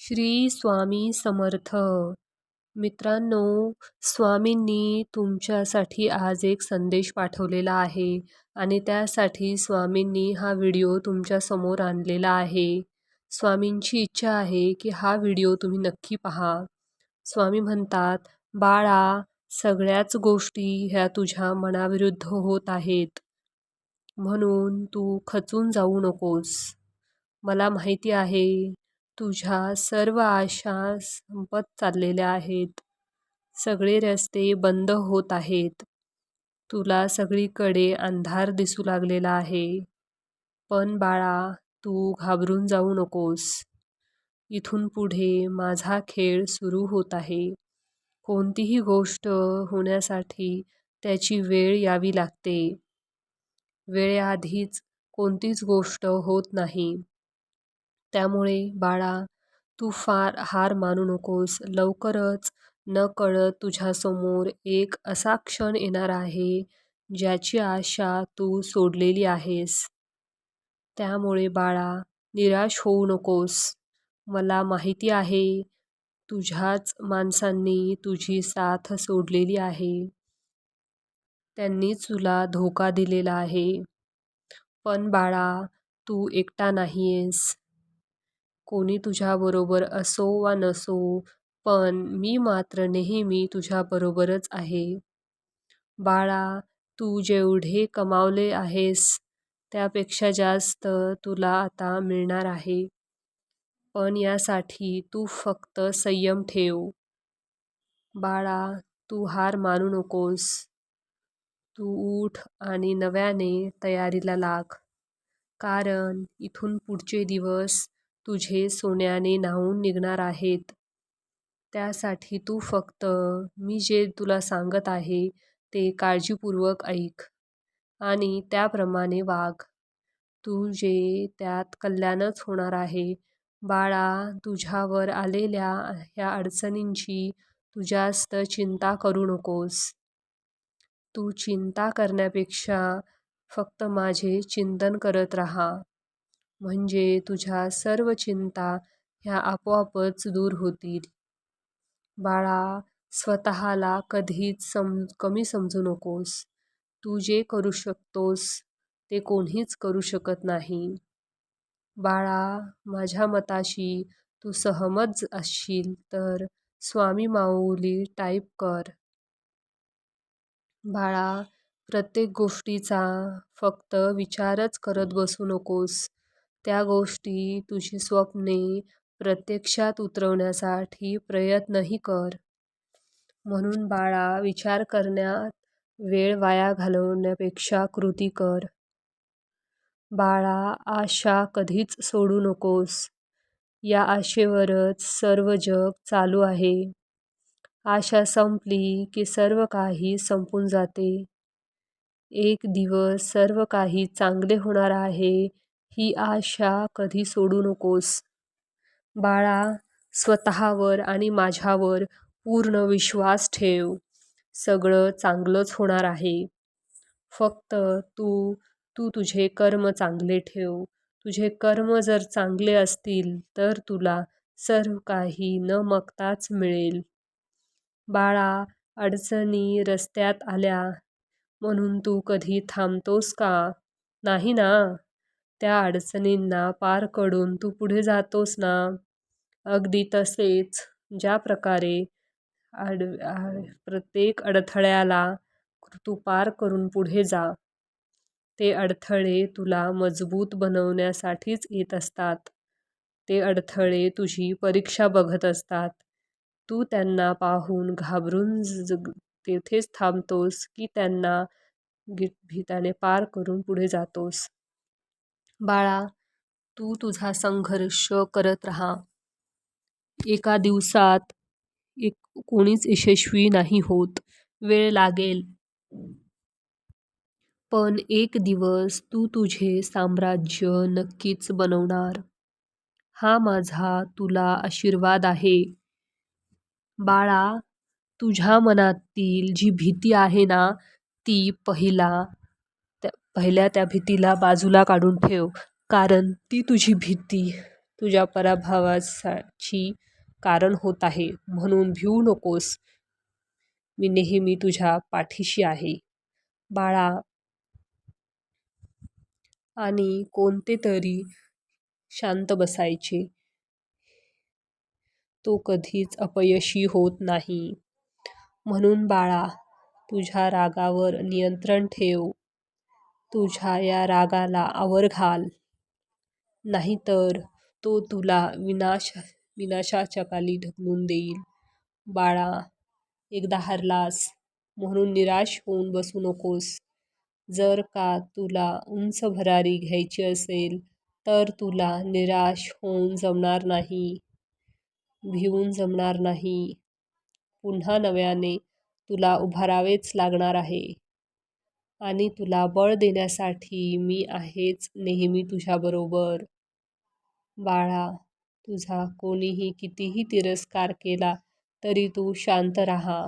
श्री स्वामी समर्थ. मित्रांनो स्वामींनी तुमच्यासाठी आज एक संदेश पाठवलेला आहे आणि त्यासाठी स्वामींनी हा व्हिडिओ तुमच्यासमोर आणलेला आहे. स्वामींची इच्छा आहे की हा व्हिडिओ तुम्ही नक्की पहा. स्वामी म्हणतात बाळा सगळ्याच गोष्टी ह्या तुझ्या मनाविरुद्ध होत आहेत. म्हणून तू खचून जाऊ नकोस. मला माहिती आहे तुझ्या सर्व आशा संपत चाललेल्या आहेत. सगळे रस्ते बंद होत आहेत. तुला सगळीकडे अंधार दिसू लागलेला आहे. पण बाळा तू घाबरून जाऊ नकोस. इथून पुढे माझा खेळ सुरू होत आहे. कोणतीही गोष्ट होण्यासाठी त्याची वेळ यावी लागते. वेळेआधीच कोणतीच गोष्ट होत नाही. त्यामुळे बाळा तू फार हार मानू नकोस. लवकरच नकळत तुझ्यासमोर एक असा क्षण येणार आहे ज्याची आशा तू सोडलेली आहेस. त्यामुळे बाळा निराश होऊ नकोस. मला माहिती आहे तुझ्याच माणसांनी तुझी साथ सोडलेली आहे. त्यांनीच तुला धोका दिलेला आहे. पण बाळा तू एकटा नाही आहेस कोणी तुझ्याबरोबर असो वा नसो पण मी मात्र नेहमी तुझ्याबरोबरच आहे. बाळा तू जेवढे कमावले आहेस त्यापेक्षा जास्त तुला आता मिळणार आहे. पण यासाठी तू फक्त संयम ठेव. बाळा तू हार मानू नकोस. तू उठ आणि नव्याने तयारीला लाग. कारण इथून पुढचे दिवस तुझे सोन्याने न्हाऊन निघणार आहेत. त्यासाठी तू फक्त मी जे तुला सांगत आहे ते काळजीपूर्वक ऐक. आणि त्याप्रमाणे वाग. तुझे त्यात कल्याणच होणार आहे बाळा तुझ्यावर आलेल्या ह्या अडचणींची तू जास्त चिंता करू नकोस. तू चिंता करण्यापेक्षा फक्त माझे चिंतन करत राहा. म्हणजे तुझ्या सर्व चिंता ह्या आपोआपच दूर होतील. बाळा स्वतःला कधीच सम कमी समजू नकोस. तू जे करू शकतोस ते कोणीच करू शकत नाही. बाळा माझ्या मताशी तू सहमत असशील तर स्वामी माऊली टाईप कर. बाळा प्रत्येक गोष्टीचा फक्त विचारच करत बसू नकोस. त्या गोष्टी तुझी स्वप्ने प्रत्यक्षात उतरवण्यासाठी प्रयत्नही कर. म्हणून बाळा विचार करण्यात वेळ वाया घालवण्यापेक्षा कृती कर. बाळा आशा कधीच सोडू नकोस. या आशेवरच सर्व जग चालू आहे. आशा संपली की सर्व काही संपून जाते. एक दिवस सर्व काही चांगले होणार आहे ही आशा कधी सोडू नकोस. बाळा स्वतःवर आणि माझ्यावर पूर्ण विश्वास ठेव. सगळं चांगलंच होणार आहे. फक्त तू तू तुझे कर्म चांगले ठेव. तुझे कर्म जर चांगले असतील तर तुला सर्व काही न मगताच मिळेल. बाळा अडचणी रस्त्यात आल्या. म्हणून तू कधी थांबतोस का? नाही ना? त्या अडचणींना पार करून तू पुढे जातोस ना. अगदी तसेच ज्या प्रकारे अड प्रत्येक अडथळ्याला तू पार करून पुढे जा. ते अडथळे तुला मजबूत बनवण्यासाठीच येत असतात. ते अडथळे तुझी परीक्षा बघत असतात. तू त्यांना पाहून घाबरून ज तेथेच थांबतोस की त्यांना भीताने पार करून पुढे जातोस. बाळा तू तुझा संघर्ष करत राहा. एका दिवसात एक कोणीच यशस्वी नाही होत. वेळ लागेल. पण एक दिवस तू तुझे साम्राज्य नक्कीच बनवणार. हा माझा तुला आशीर्वाद आहे. बाळा तुझ्या मनातील जी भीती आहे ना ती पहिला पहिल्या त्या भीतीला बाजूला काढून ठेव कारण ती तुझी भीती तुझ्या पराभवाची कारण होत आहे. म्हणून भिवू नकोस. मी नेहमी तुझ्या पाठीशी आहे. बाळा. आणि कोणते तरी शांत बसायचे. तो कधीच अपयशी होत नाही. म्हणून बाळा, तुझ्या रागावर नियंत्रण ठेव. तुझ्या या रागाला आवर घाल. नाहीतर तो तुला विनाश विनाशाच्या खाली ढकलून देईल. बाळा, एकदा हरलास म्हणून निराश होऊन बसू नकोस. जर का तुला उंच भरारी घ्यायची असेल तर तुला निराश होऊन जमणार नाही. भिवून जमणार नाही. पुन्हा नव्याने तुला उभारावेच लागणार आहे. आणि तुला बळ देण्यासाठी मी आहेच नेहमी तुझ्याबरोबर. बाळा, तुझा कोणीही कितीही तिरस्कार केला तरी तू शांत राहा.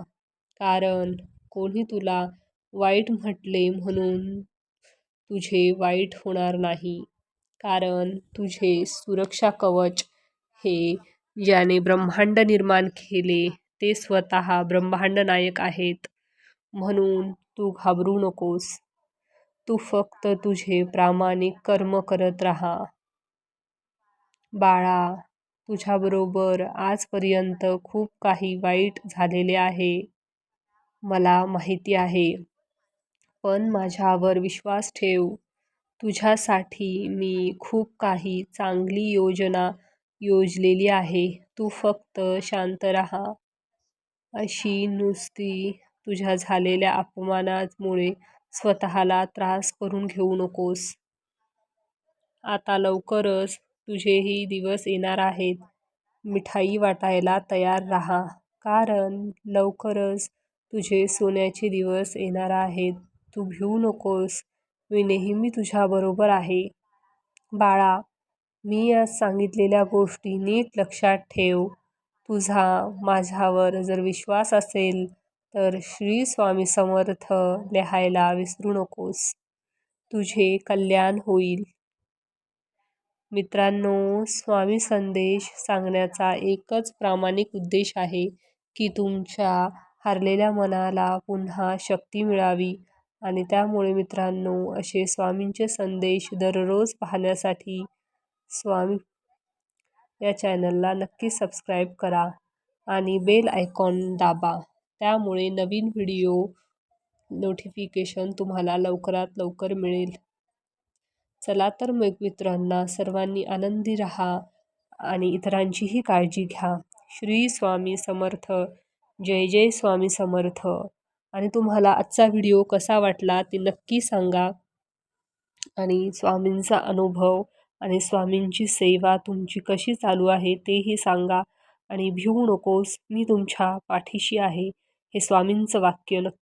कारण कोणी तुला वाईट म्हटले म्हणून तुझे वाईट होणार नाही. कारण तुझे सुरक्षा कवच हे ज्याने ब्रह्मांड निर्माण केले ते स्वतः ब्रह्मांड नायक आहेत. म्हणून तू घाबरू नकोस. तू फक्त तुझे प्रामाणिक कर्म करत राहा. बाळा, तुझ्याबरोबर आजपर्यंत खूप काही वाईट झालेले आहे. मला माहिती आहे. पण माझ्यावर विश्वास ठेव. तुझ्यासाठी मी खूप काही चांगली योजना योजलेली आहे. तू फक्त शांत राहा. अशी नुसती तुझ्या झालेल्या अपमानामुळे स्वतःला त्रास करून घेऊ नकोस. आता लवकरच तुझेही दिवस येणार आहेत. मिठाई वाटायला तयार राहा. कारण लवकरच तुझे सोन्याचे दिवस येणार आहेत. तू भिवू नकोस. मी नेहमी तुझ्याबरोबर आहे. बाळा, मी आज सांगितलेल्या गोष्टी नीट लक्षात ठेव. तुझा माझ्यावर जर विश्वास असेल तर श्री स्वामी समर्थ लिहायला विसरू नकोस. तुझे कल्याण होईल. मित्रांनो, स्वामी संदेश सांगण्याचा एकच प्रामाणिक उद्देश आहे की तुमच्या हरलेल्या मनाला पुन्हा शक्ती मिळावी. आणि त्यामुळे मित्रांनो, असे स्वामींचे संदेश दररोज पाहण्यासाठी स्वामी या चॅनलला नक्की सबस्क्राईब करा आणि बेल आयकॉन दाबा. त्यामुळे नवीन व्हिडिओ नोटिफिकेशन तुम्हाला लवकरात लवकर मिळेल. चला तर मग मित्रांना सर्वांनी आनंदी राहा आणि इतरांचीही काळजी घ्या. श्री स्वामी समर्थ. जय जय स्वामी समर्थ. आणि तुम्हाला आजचा व्हिडिओ कसा वाटला ते नक्की सांगा. आणि स्वामींचा अनुभव आणि स्वामींची सेवा तुमची कशी चालू आहे तेही सांगा. आणि भिवू नकोस. मी तुमच्या पाठीशी आहे. हे स्वामींचं वाक्य नक्की